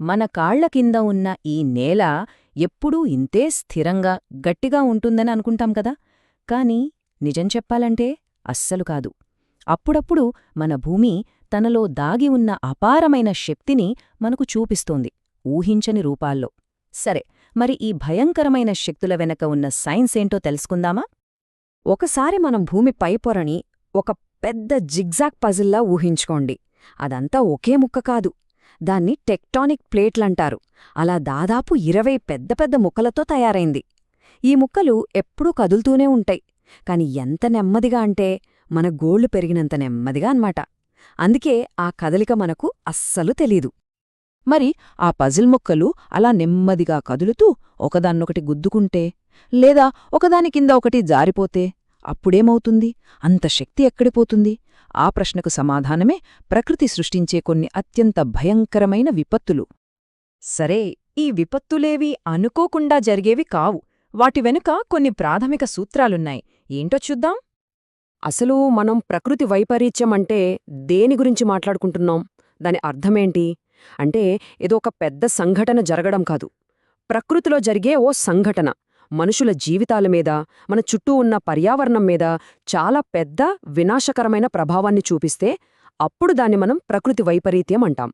మన కాళ్ళ కింద ఉన్న ఈ నేల ఎప్పుడూ ఇంతే స్థిరంగా గట్టిగా ఉంటుందని అనుకుంటాం కదా. కాని నిజం చెప్పాలంటే అస్సలు కాదు. అప్పుడప్పుడు మన భూమి తనలో దాగి ఉన్న అపారమైన శక్తిని మనకు చూపిస్తోంది ఊహించని రూపాల్లో. సరే మరి ఈ భయంకరమైన శక్తుల వెనక ఉన్న సైన్స్ ఏంటో తెలుసుకుందామా? ఒకసారి మనం భూమి పైపొరని ఒక పెద్ద జిగ్జాగ్ పజిల్లా ఊహించుకోండి. అదంతా ఒకే ముక్క కాదు. దాన్ని టెక్టానిక్ ప్లేట్లంటారు. అలా దాదాపు ఇరవై పెద్ద పెద్ద ముక్కలతో తయారైంది. ఈ ముక్కలు ఎప్పుడూ కదులుతూనే ఉంటాయి. కాని ఎంత నెమ్మదిగా అంటే మన గోళ్ళు పెరిగినంత నెమ్మదిగా అన్మాట అందుకే ఆ కదలిక మనకు అస్సలు తెలీదు. మరి ఆ పజిల్ ముక్కలు అలా నెమ్మదిగా కదులుతూ ఒకదాన్నొకటి గుద్దుకుంటే లేదా ఒకదాని కింద ఒకటి జారిపోతే అప్పుడేమవుతుంది? అంత శక్తి ఎక్కడిపోతుంది? ఆ ప్రశ్నకు సమాధానమే ప్రకృతి సృష్టించే కొన్ని అత్యంత భయంకరమైన విపత్తులు. సరే ఈ విపత్తులేవి అనుకోకుండా జరిగేవి కావు. వాటి వెనుక కొన్ని ప్రాథమిక సూత్రాలున్నాయి. ఏంటో చూద్దాం. అసలు మనం ప్రకృతి వైపరీత్యం అంటే దేని గురించి మాట్లాడుకుంటున్నాం? దాని అర్థమేంటి? అంటే ఏదో ఒక పెద్ద సంఘటన జరగడం కాదు. ప్రకృతిలో జరిగే ఓ సంఘటన. మనుషుల జీవితాల మీద మన చుట్టూ ఉన్న పర్యావరణం మీద చాలా పెద్ద వినాశకరమైన ప్రభావాన్ని చూపిస్తే అప్పుడు దాన్ని మనం ప్రకృతి వైపరీత్యం అంటాం.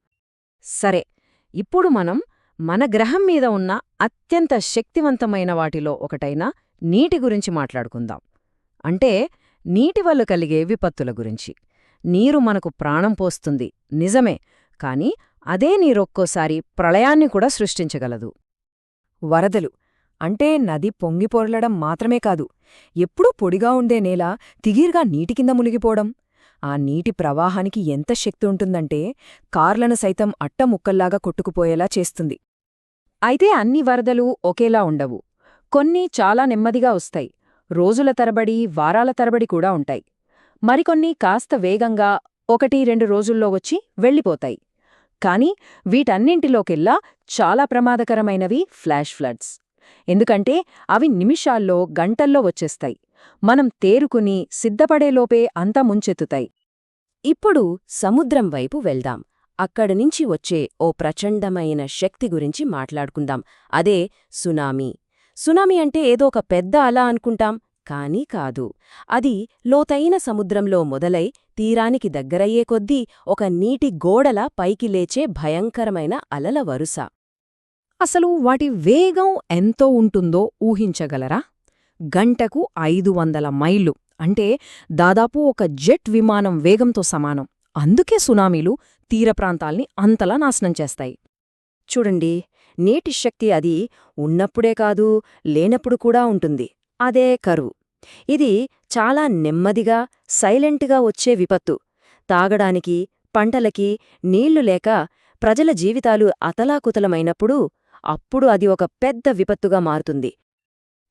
సరే ఇప్పుడు మనం మన గ్రహం మీద ఉన్న అత్యంత శక్తివంతమైన వాటిలో ఒకటైన నీటి గురించి మాట్లాడుకుందాం. అంటే నీటి వల్ల కలిగే విపత్తుల గురించి. నీరు మనకు ప్రాణం పోస్తుంది నిజమే కాని అదే నీరొక్కోసారి ప్రళయాన్ని కూడా సృష్టించగలదు. వరదలు అంటే నది పొంగిపొరలడం మాత్రమే కాదు ఎప్పుడూ పొడిగా ఉండే నేల తిగీర్గా నీటి కింద మునిగిపోవడం. ఆ నీటి ప్రవాహానికి ఎంత శక్తి ఉంటుందంటే కార్లను సైతం అట్టముక్కల్లాగా కొట్టుకుపోయేలా చేస్తుంది. అయితే అన్ని వరదలు ఒకేలా ఉండవు. కొన్ని చాలా నెమ్మదిగా వస్తాయి. రోజుల తరబడి వారాల తరబడి కూడా ఉంటాయి. మరికొన్ని కాస్త వేగంగా ఒకటి రెండు రోజుల్లో వచ్చి వెళ్ళిపోతాయి. కాని వీటన్నింటిలోకెల్లా చాలా ప్రమాదకరమైనవి ఫ్లాష్ ఫ్లడ్స్. ఎందుకంటే అవి నిమిషాల్లో గంటల్లో వచ్చేస్తాయి. మనం తేరుకుని సిద్ధపడేలోపే అంతా ముంచెత్తుతాయి. ఇప్పుడు సముద్రం వైపు వెళ్దాం. అక్కడనుంచి వచ్చే ఓ ప్రచండమైన శక్తి గురించి మాట్లాడుకుందాం. అదే సునామీ. సునామీ అంటే ఏదో ఒక పెద్ద అల అనుకుంటాం కానీ కాదు. అది లోతైన సముద్రంలో మొదలై తీరానికి దగ్గరయ్యే కొద్దీ ఒక నీటి గోడల పైకి లేచే భయంకరమైన అలల వరుస. అసలు వాటి వేగం ఎంతో ఉంటుందో ఊహించగలరా? గంటకు ఐదు వందల మైళ్ళు అంటే దాదాపు ఒక జెట్ విమానం వేగంతో సమానం. అందుకే సునామీలు తీర ప్రాంతాల్ని అంతలా నాశనం చేస్తాయి. చూడండి నీటి శక్తి అది ఉన్నప్పుడే కాదు లేనప్పుడు కూడా ఉంటుంది. అదే కరువు. ఇది చాలా నెమ్మదిగా సైలెంట్గా వచ్చే విపత్తు. తాగడానికి పంటలకి నీళ్ళు లేక ప్రజల జీవితాలు అతలాకుతలమైనప్పుడు అప్పుడు అది ఒక పెద్ద విపత్తుగా మారుతుంది.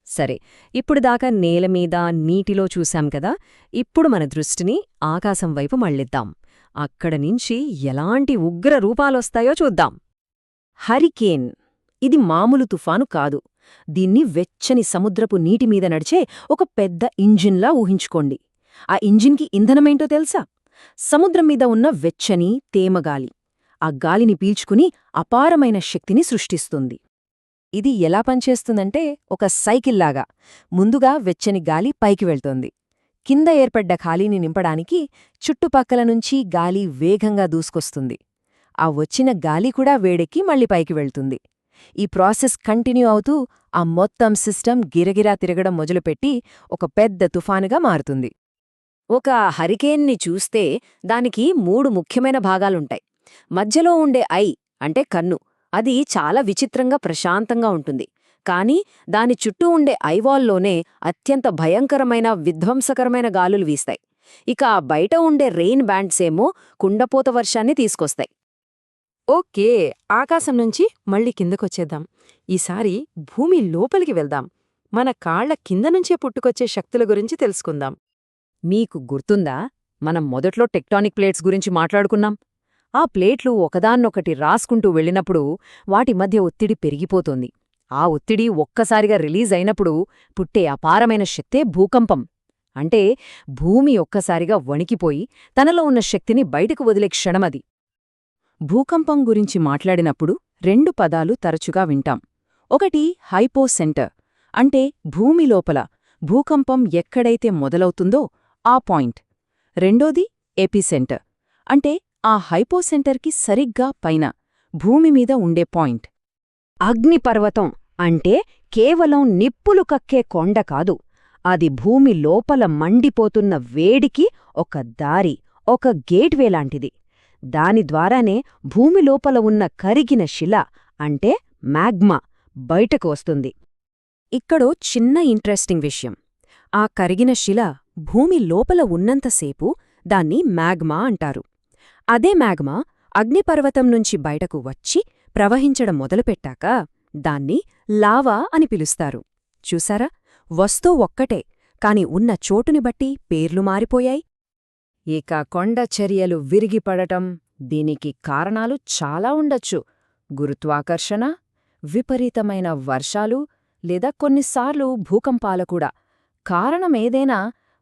సరే ఇప్పుడు దాకా నేలమీద నీటిలో చూశాం కదా ఇప్పుడు మన దృష్టిని ఆకాశం వైపు మళ్ళిద్దాం. అక్కడ నుంచి ఎలాంటి ఉగ్ర రూపాలొస్తాయో చూద్దాం. హరికేన్ ఇది మామూలు తుఫాను కాదు. దీన్ని వెచ్చని సముద్రపు నీటిమీద నడిచే ఒక పెద్ద ఇంజిన్లా ఊహించుకోండి. ఆ ఇంజిన్కి ఇంధనమేంటో తెలుసా? సముద్రం మీద ఉన్న వెచ్చని తేమగాలి ఆ గాలిని పీల్చుకుని అపారమైన శక్తిని సృష్టిస్తుంది. ఇది ఎలా పనిచేస్తుందంటే ఒక సైకిల్లాగా ముందుగా వెచ్చని గాలి పైకి వెళ్తోంది. కింద ఏర్పడ్డ ఖాళీని నింపడానికి చుట్టుపక్కల నుంచి గాలి వేగంగా దూసుకొస్తుంది. ఆ వచ్చిన గాలి కూడా వేడెక్కి మళ్ళీ పైకి వెళ్తుంది. ఈ ప్రాసెస్ కంటిన్యూ అవుతూ ఆ మొత్తం సిస్టమ్ గిరగిరా తిరగడం మొదలుపెట్టి ఒక పెద్ద తుఫానుగా మారుతుంది. ఒక హరికేన్ని చూస్తే దానికి మూడు ముఖ్యమైన భాగాలుంటాయి. మధ్యలో ఉండే ఐ అంటే కన్ను. అది చాలా విచిత్రంగా ప్రశాంతంగా ఉంటుంది. కాని దాని చుట్టూ ఉండే ఐవాల్లోనే అత్యంత భయంకరమైన విధ్వంసకరమైన గాలులు వీస్తాయి. ఇక ఆ బయట ఉండే రెయిన్ బ్యాండ్సేమో కుండపోత వర్షాన్ని తీసుకొస్తాయి. ఓకే ఆకాశం నుంచి మళ్ళీ కిందకొచ్చేద్దాం. ఈసారి భూమి లోపలికి వెళ్దాం. మన కాళ్ళ కింద నుంచే పుట్టుకొచ్చే శక్తుల గురించి తెలుసుకుందాం. మీకు గుర్తుందా? మనం మొదట్లో టెక్టానిక్ ప్లేట్స్ గురించి మాట్లాడుకున్నాం. ఆ ప్లేట్లు ఒకదాన్నొకటి రాసుకుంటూ వెళ్ళినప్పుడు వాటి మధ్య ఒత్తిడి పెరిగిపోతోంది. ఆ ఒత్తిడి ఒక్కసారిగా రిలీజ్ అయినప్పుడు పుట్టే అపారమైన శక్తే భూకంపం. అంటే భూమి ఒక్కసారిగా వణికిపోయి తనలో ఉన్న శక్తిని బయటకు వదిలే క్షణమది భూకంపం గురించి మాట్లాడినప్పుడు రెండు పదాలు తరచుగా వింటాం. ఒకటి హైపోసెంటర్ అంటే భూమి లోపల భూకంపం ఎక్కడైతే మొదలవుతుందో ఆ పాయింట్. రెండోది ఎపిసెంటర్ అంటే ఆ హైపోసెంటర్కి సరిగ్గా పైన భూమి మీద ఉండే పాయింట్. అగ్నిపర్వతం అంటే కేవలం నిప్పులు కక్కే కొండ కాదు అది భూమి లోపల మండిపోతున్న వేడికి ఒక దారి ఒక గేట్వే లాంటిది. దాని ద్వారానే భూమి లోపల ఉన్న కరిగిన శిల అంటే మ్యాగ్మా బయటకు వస్తుంది. ఇక్కడో చిన్న ఇంట్రెస్టింగ్ విషయం. ఆ కరిగిన శిల భూమి లోపల ఉన్నంతసేపు దాన్ని మ్యాగ్మా అంటారు. అదే మ్యాగ్మా అగ్నిపర్వతం నుంచి బయటకు వచ్చి ప్రవహించడం మొదలుపెట్టాక దాన్ని లావా అని పిలుస్తారు. చూసారా వస్తూ ఒక్కటే కాని ఉన్న చోటుని బట్టి పేర్లు మారిపోయాయి. ఇక కొండ చర్యలు విరిగిపడటం దీనికి కారణాలు చాలా ఉండొచ్చు. గురుత్వాకర్షణ విపరీతమైన వర్షాలు లేదా కొన్నిసార్లు భూకంపాల కూడా. కారణమేదైనా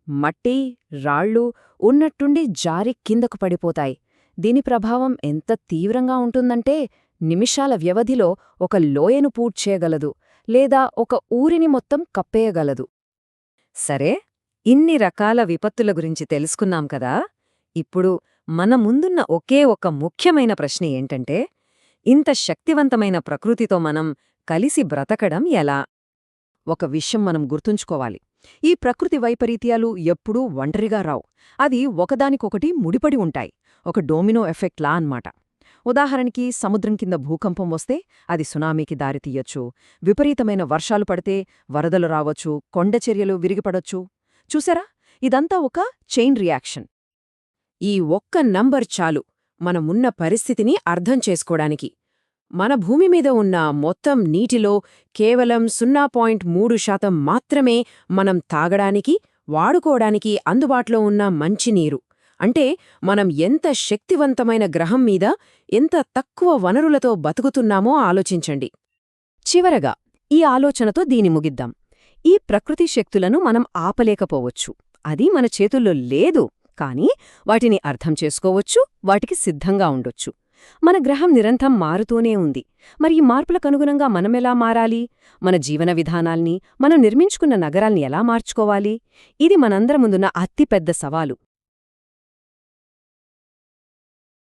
మట్టి రాళ్ళు ఉన్నట్టుండి జారి కిందకు పడిపోతాయి. దీని ప్రభావం ఎంత తీవ్రంగా ఉంటుందంటే నిమిషాల వ్యవధిలో ఒక లోయను పూడ్చేయగలదు లేదా ఒక ఊరిని మొత్తం కప్పేయగలదు. సరే ఇన్ని రకాల విపత్తుల గురించి తెలుసుకున్నాం కదా? ఇప్పుడు మన ముందున్న ఒకే ఒక ముఖ్యమైన ప్రశ్న ఏంటంటే ఇంత శక్తివంతమైన ప్రకృతితో మనం కలిసి బ్రతకడం ఎలా? ఒక విషయం మనం గుర్తుంచుకోవాలి. ఈ ప్రకృతి వైపరీత్యాలు ఎప్పుడూ ఒంటరిగా రావు. అది ఒకదానికొకటి ముడిపడి ఉంటాయి. ఒక డోమినో ఎఫెక్ట్ లా అన్నమాట. ఉదాహరణకి సముద్రం కింద భూకంపం వస్తే అది సునామీకి దారితీయొచ్చు విపరీతమైన వర్షాలు పడితే వరదలు రావచ్చు కొండచర్యలు విరిగిపడొచ్చు. చూసారా? ఇదంతా ఒక చైన్ రియాక్షన్. ఈ ఒక్క నంబర్ చాలు మనమున్న పరిస్థితిని అర్థం చేసుకోడానికి మన భూమి మీద ఉన్న మొత్తం నీటిలో కేవలం సున్నా పాయింట్ మూడు శాతం మాత్రమే మనం తాగడానికి వాడుకోవడానికి అందుబాటులో ఉన్న మంచినీరు. అంటే మనం ఎంత శక్తివంతమైన గ్రహం మీద ఎంత తక్కువ వనరులతో బతుకుతున్నామో ఆలోచించండి. చివరగా ఈ ఆలోచనతో దీని ముగిద్దాం. ఈ ప్రకృతి శక్తులను మనం ఆపలేకపోవచ్చు. అది మన చేతుల్లో లేదు కానీ వాటిని అర్థం చేసుకోవచ్చు వాటికి సిద్ధంగా ఉండొచ్చు. మన గ్రహం నిరంతరం మారుతూనే ఉంది. మరి ఈ మార్పులకు అనుగుణంగా మనమెలా మారాలి? మన జీవన విధానాల్ని మనం నిర్మించుకున్న నగరాల్ని ఎలా మార్చుకోవాలి? ఇది మనందరి ముందున్న అతిపెద్ద సవాలు.